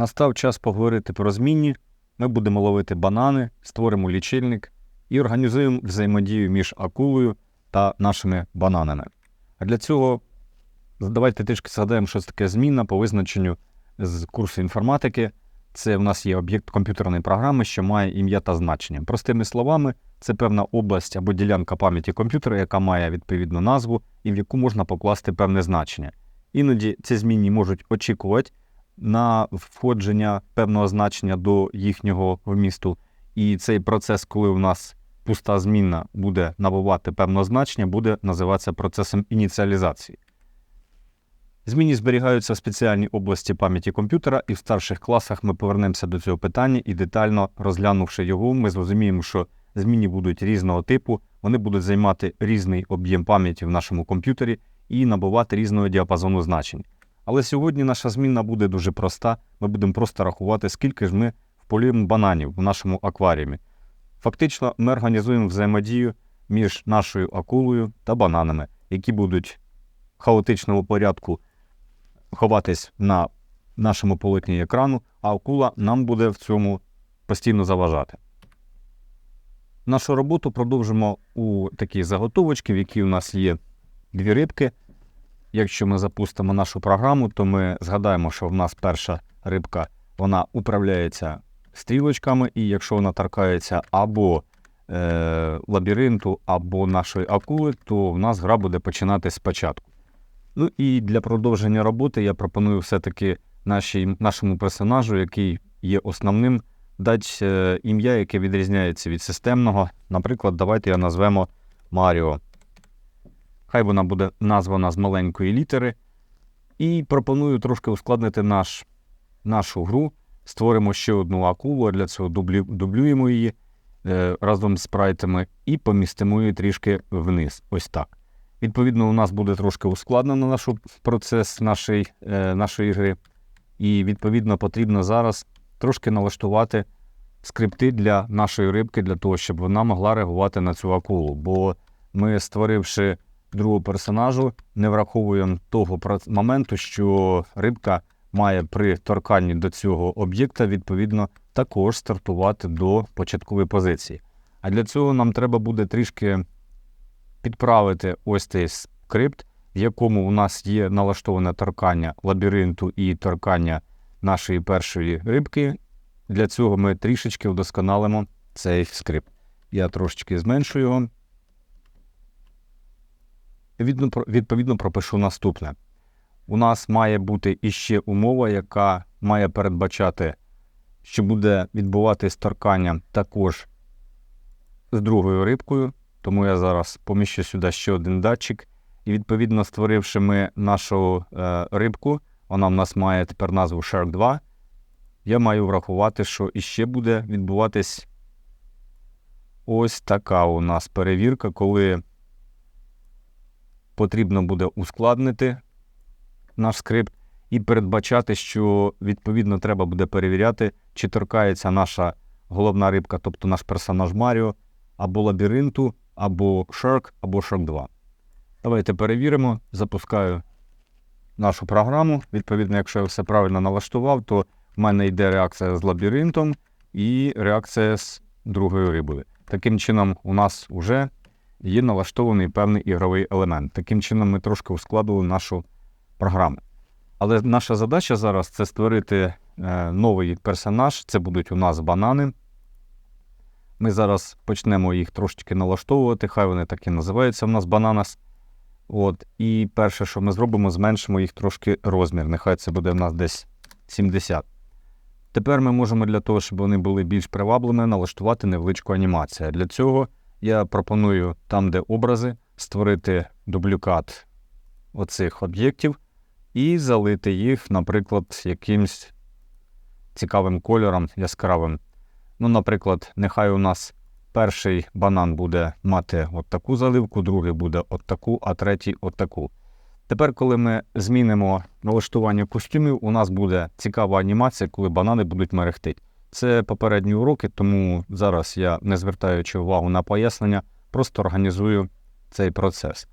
Настав час поговорити про змінні. Ми будемо ловити банани, створимо лічильник і організуємо взаємодію між акулою та нашими бананами. А для цього давайте трішки згадаємо, що це таке змінна по визначенню з курсу інформатики. Це в нас є об'єкт комп'ютерної програми, що має ім'я та значення. Простими словами, це певна область або ділянка пам'яті комп'ютера, яка має відповідну назву і в яку можна покласти певне значення. Іноді ці змінні можуть очікувати на входження певного значення до їхнього вмісту. І цей процес, коли у нас пуста змінна буде набувати певне значення, буде називатися процесом ініціалізації. Змінні зберігаються в спеціальній області пам'яті комп'ютера, і в старших класах ми повернемося до цього питання і детально розглянувши його, ми зрозуміємо, що змінні будуть різного типу, вони будуть займати різний об'єм пам'яті в нашому комп'ютері і набувати різного діапазону значень. Але сьогодні наша змінна буде дуже проста. Ми будемо просто рахувати, скільки ж ми вполюємо бананів в нашому акваріумі. Фактично, ми організуємо взаємодію між нашою акулою та бананами, які будуть в хаотичному порядку ховатись на нашому полотні екрану, а акула нам буде в цьому постійно заважати. Нашу роботу продовжимо у такій заготовочці, в якій у нас є дві рибки. Якщо ми запустимо нашу програму, то ми згадаємо, що в нас перша рибка вона управляється стрілочками, і якщо вона торкається або е, лабіринту, або нашої акули, то в нас гра буде починати спочатку. Ну і для продовження роботи я пропоную все-таки нашому персонажу, який є основним, дати е, ім'я, яке відрізняється від системного. Наприклад, давайте я назвемо Маріо. Хай вона буде названа з маленької літери. І пропоную трошки ускладнити наш, нашу гру. Створимо ще одну акулу, а для цього дублю, дублюємо її е, разом з спрайтами і помістимо її трішки вниз. Ось так. Відповідно, у нас буде трошки ускладнено наш процес нашої, е, нашої гри. І, відповідно, потрібно зараз трошки налаштувати скрипти для нашої рибки, для того, щоб вона могла реагувати на цю акулу. Бо ми, створивши другого персонажу, не враховуємо того моменту, що рибка має при торканні до цього об'єкта, відповідно, також стартувати до початкової позиції. А для цього нам треба буде трішки підправити ось цей скрипт, в якому у нас є налаштоване торкання лабіринту і торкання нашої першої рибки. Для цього ми трішечки вдосконалимо цей скрипт. Я трошечки зменшу його. Відповідно, пропишу наступне. У нас має бути іще умова, яка має передбачати, що буде відбуватись торкання також з другою рибкою. Тому я зараз поміщу сюди ще один датчик. І, відповідно, створивши ми нашу е, рибку, вона в нас має тепер назву Shark 2. Я маю врахувати, що іще буде відбуватись ось така у нас перевірка, коли потрібно буде ускладнити наш скрипт і передбачати, що відповідно треба буде перевіряти, чи торкається наша головна рибка, тобто наш персонаж Маріо, або лабіринту, або Shark, або Shark 2. Давайте перевіримо. Запускаю нашу програму. Відповідно, якщо я все правильно налаштував, то в мене йде реакція з лабіринтом і реакція з другою рибою. Таким чином, у нас вже є налаштований певний ігровий елемент. Таким чином, ми трошки ускладили нашу програму. Але наша задача зараз це створити е, новий персонаж. Це будуть у нас банани. Ми зараз почнемо їх трошечки налаштовувати, хай вони так і називаються у нас бананас. От. І перше, що ми зробимо, зменшимо їх трошки розмір. Нехай це буде в нас десь 70. Тепер ми можемо для того, щоб вони були більш привабливими, налаштувати невеличку анімацію. Для цього я пропоную там, де образи, створити дублікат оцих об'єктів і залити їх, наприклад, якимсь цікавим кольором яскравим. Ну, наприклад, нехай у нас перший банан буде мати от таку заливку, другий буде от таку, а третій от таку. Тепер, коли ми змінимо налаштування костюмів, у нас буде цікава анімація, коли банани будуть мерехтити. Це попередні уроки, тому зараз я, не звертаючи увагу на пояснення, просто організую цей процес.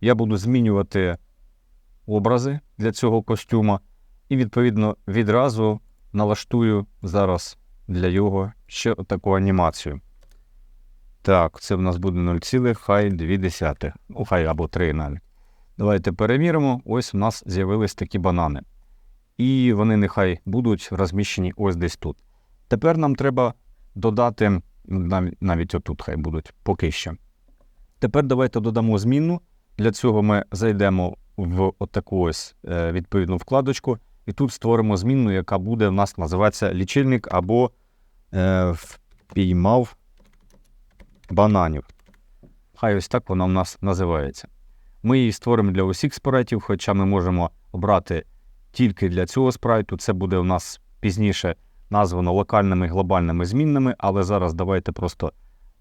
Я буду змінювати образи для цього костюма. І, відповідно, відразу налаштую зараз для його ще таку анімацію. Так, це в нас буде 0,2. Ну, хай або 3 навіть. Давайте перевіримо. Ось у нас з'явились такі банани. І вони нехай будуть розміщені ось десь тут. Тепер нам треба додати, навіть, навіть отут хай будуть поки що. Тепер давайте додамо змінну. Для цього ми зайдемо в отаку ось е, відповідну вкладочку, і тут створимо змінну, яка буде в нас називатися лічильник або е, впіймав бананів. Хай ось так вона в нас називається. Ми її створимо для усіх спрайтів, хоча ми можемо обрати тільки для цього спрайту. Це буде у нас пізніше названо локальними глобальними змінними, але зараз давайте просто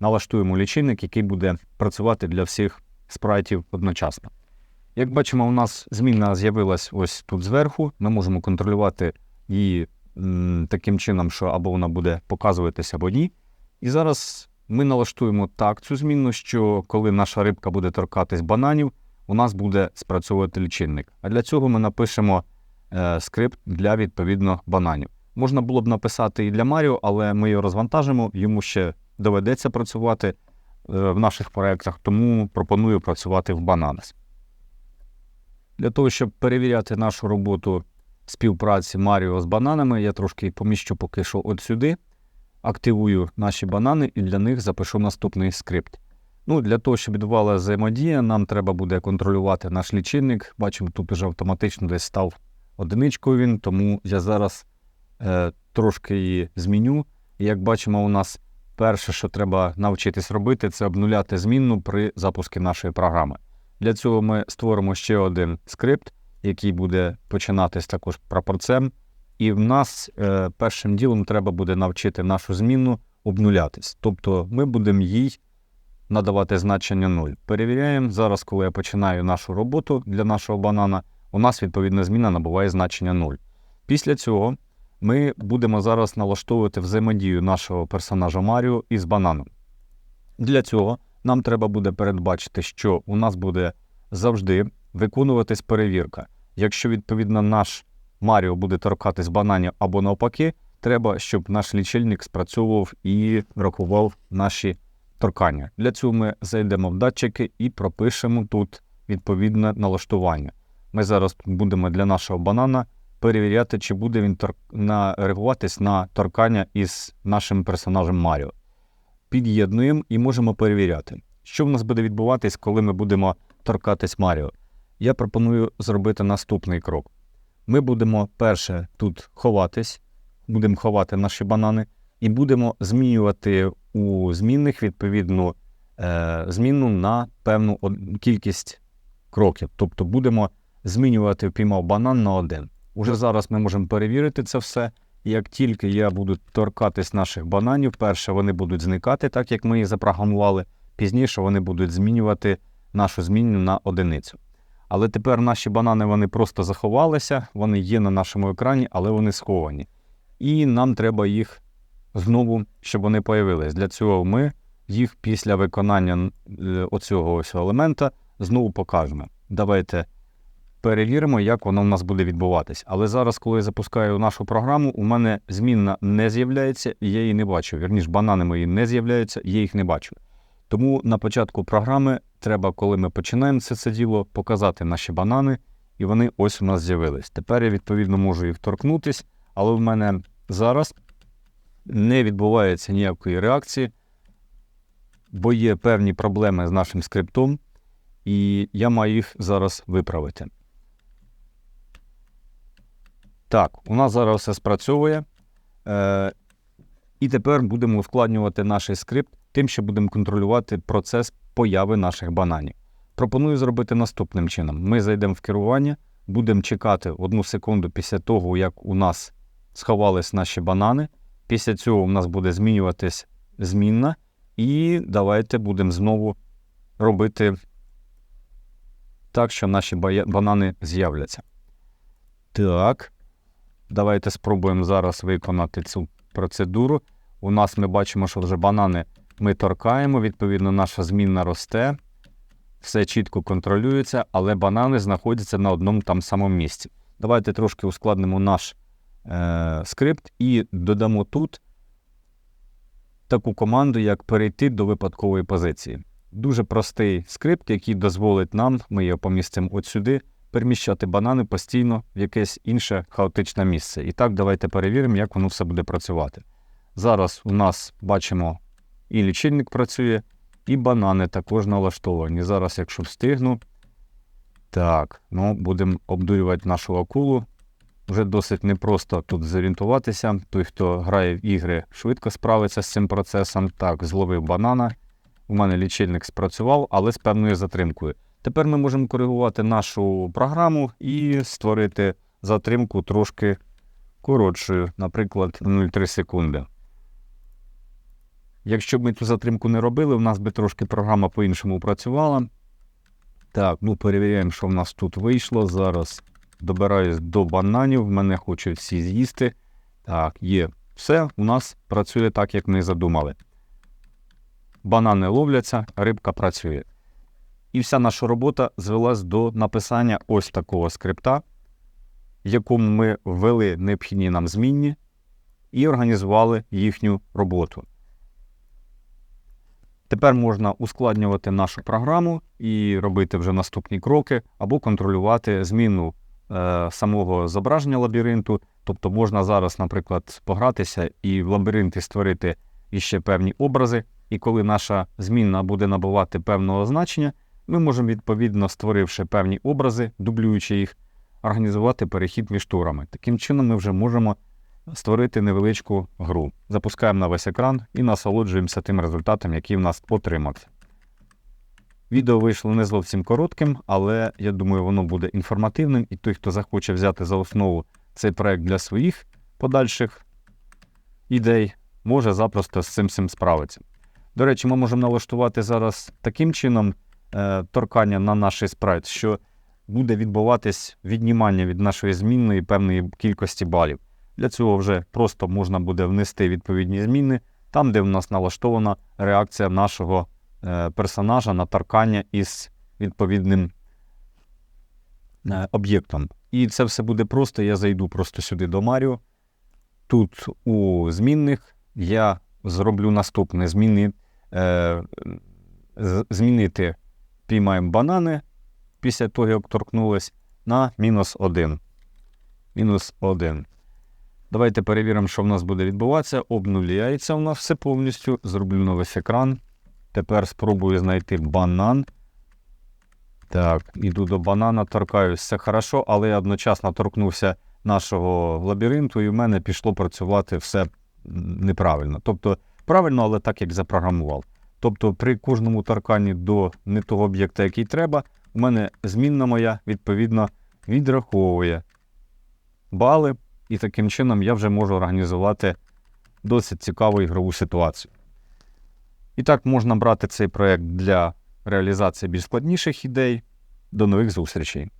налаштуємо лічильник, який буде працювати для всіх спрайтів одночасно. Як бачимо, у нас змінна з'явилась ось тут зверху. Ми можемо контролювати її таким чином, що або вона буде показуватися або ні. І зараз ми налаштуємо так цю змінну, що коли наша рибка буде торкатись бананів, у нас буде спрацьовувати лічильник. А для цього ми напишемо скрипт для відповідно бананів. Можна було б написати і для Маріо, але ми його розвантажимо, йому ще доведеться працювати е, в наших проєктах, тому пропоную працювати в Bananas. Для того, щоб перевіряти нашу роботу співпраці Маріо з бананами, я трошки поміщу поки що от сюди, активую наші банани і для них запишу наступний скрипт. Ну, Для того, щоб відбувалася взаємодія, нам треба буде контролювати наш лічильник. Бачимо, тут вже автоматично десь став одиничкою він, тому я зараз е, трошки її зміню. І як бачимо, у нас перше, що треба навчитись робити, це обнуляти змінну при запуску нашої програми. Для цього ми створимо ще один скрипт, який буде починатись також прапорцем. І в нас е, першим ділом треба буде навчити нашу змінну обнулятись. Тобто ми будемо їй надавати значення 0. Перевіряємо зараз, коли я починаю нашу роботу для нашого банана, у нас відповідна зміна набуває значення 0. Після цього ми будемо зараз налаштовувати взаємодію нашого персонажа Маріо із бананом. Для цього нам треба буде передбачити, що у нас буде завжди виконуватись перевірка. Якщо, відповідно, наш Маріо буде торкатись бананів або навпаки, треба, щоб наш лічильник спрацьовував і рахував наші торкання. Для цього ми зайдемо в датчики і пропишемо тут відповідне налаштування. Ми зараз будемо для нашого банана перевіряти, чи буде він тор... на... реагуватись на торкання із нашим персонажем Маріо. Під'єднуємо і можемо перевіряти, що в нас буде відбуватись, коли ми будемо торкатись Маріо. Я пропоную зробити наступний крок. Ми будемо перше тут ховатись, будемо ховати наші банани, і будемо змінювати у змінних відповідну е, змінну на певну кількість кроків. Тобто будемо змінювати впіймав банан на один. Уже зараз ми можемо перевірити це все. Як тільки я буду торкатись наших бананів, перше вони будуть зникати, так як ми їх запрограмували, пізніше вони будуть змінювати нашу змінну на одиницю. Але тепер наші банани вони просто заховалися, вони є на нашому екрані, але вони сховані. І нам треба їх знову, щоб вони появились. Для цього ми їх після виконання оцього ось елемента знову покажемо. Давайте перевіримо, як воно в нас буде відбуватись. Але зараз, коли я запускаю нашу програму, у мене змінна не з'являється, і я її не бачу. Вірніше, банани мої не з'являються, я їх не бачу. Тому на початку програми треба, коли ми починаємо це це діло, показати наші банани, і вони ось у нас з'явились. Тепер я, відповідно, можу їх торкнутись, але в мене зараз не відбувається ніякої реакції, бо є певні проблеми з нашим скриптом, і я маю їх зараз виправити. Так, у нас зараз все спрацьовує. Е, І тепер будемо ускладнювати наш скрипт тим, що будемо контролювати процес появи наших бананів. Пропоную зробити наступним чином: ми зайдемо в керування, будемо чекати одну секунду після того, як у нас сховались наші банани. Після цього у нас буде змінюватись змінна, і давайте будемо знову робити так, що наші банани з'являться. Так. Давайте спробуємо зараз виконати цю процедуру. У нас ми бачимо, що вже банани ми торкаємо, відповідно, наша змінна росте, все чітко контролюється, але банани знаходяться на одному там самому місці. Давайте трошки ускладнимо наш е, скрипт і додамо тут таку команду, як перейти до випадкової позиції. Дуже простий скрипт, який дозволить нам, ми його помістимо от сюди, переміщати банани постійно в якесь інше хаотичне місце. І так, давайте перевіримо, як воно все буде працювати. Зараз у нас бачимо і лічильник працює, і банани також налаштовані. Зараз, якщо встигну, так, ну, будемо обдурювати нашу акулу. Вже досить непросто тут зорієнтуватися. Той, хто грає в ігри, швидко справиться з цим процесом. Так, зловив банана. У мене лічильник спрацював, але з певною затримкою. Тепер ми можемо коригувати нашу програму і створити затримку трошки коротшою, наприклад, 0,3 секунди. Якщо б ми цю затримку не робили, у нас би трошки програма по-іншому працювала. Так, ну перевіряємо, що в нас тут вийшло. Зараз добираюсь до бананів, мене хочуть всі з'їсти. Так, є. Все, у нас працює так, як ми задумали. Банани ловляться, рибка працює. І вся наша робота звелась до написання ось такого скрипта, в якому ми ввели необхідні нам змінні і організували їхню роботу. Тепер можна ускладнювати нашу програму і робити вже наступні кроки, або контролювати зміну е, самого зображення лабіринту. Тобто можна зараз, наприклад, погратися і в лабіринті створити іще певні образи, і коли наша змінна буде набувати певного значення, ми можемо, відповідно, створивши певні образи, дублюючи їх, організувати перехід між турами. Таким чином, ми вже можемо створити невеличку гру. Запускаємо на весь екран і насолоджуємося тим результатом, який в нас отримався. Відео вийшло не зовсім коротким, але я думаю, воно буде інформативним, і той, хто захоче взяти за основу цей проект для своїх подальших ідей, може запросто з цим всім справитися. До речі, ми можемо налаштувати зараз таким чином торкання на наш спрайт, що буде відбуватись віднімання від нашої змінної певної кількості балів. Для цього вже просто можна буде внести відповідні зміни там, де в нас налаштована реакція нашого е, персонажа на торкання із відповідним е, об'єктом. І це все буде просто. Я зайду просто сюди до Маріо. Тут у змінних я зроблю наступне: зміни, е, змінити піймаємо банани після того, як торкнулись, на мінус 1. Мінус 1. Давайте перевіримо, що в нас буде відбуватися. Обнуляється у нас все повністю. Зроблю весь екран. Тепер спробую знайти банан. Так, іду до банана, торкаюсь, все хорошо, але я одночасно торкнувся нашого лабіринту, і в мене пішло працювати все неправильно. Тобто правильно, але так, як запрограмував. Тобто, при кожному торканні до не того об'єкта, який треба, у мене змінна моя, відповідно, відраховує бали, і таким чином я вже можу організувати досить цікаву ігрову ситуацію. І так можна брати цей проект для реалізації більш складніших ідей. До нових зустрічей!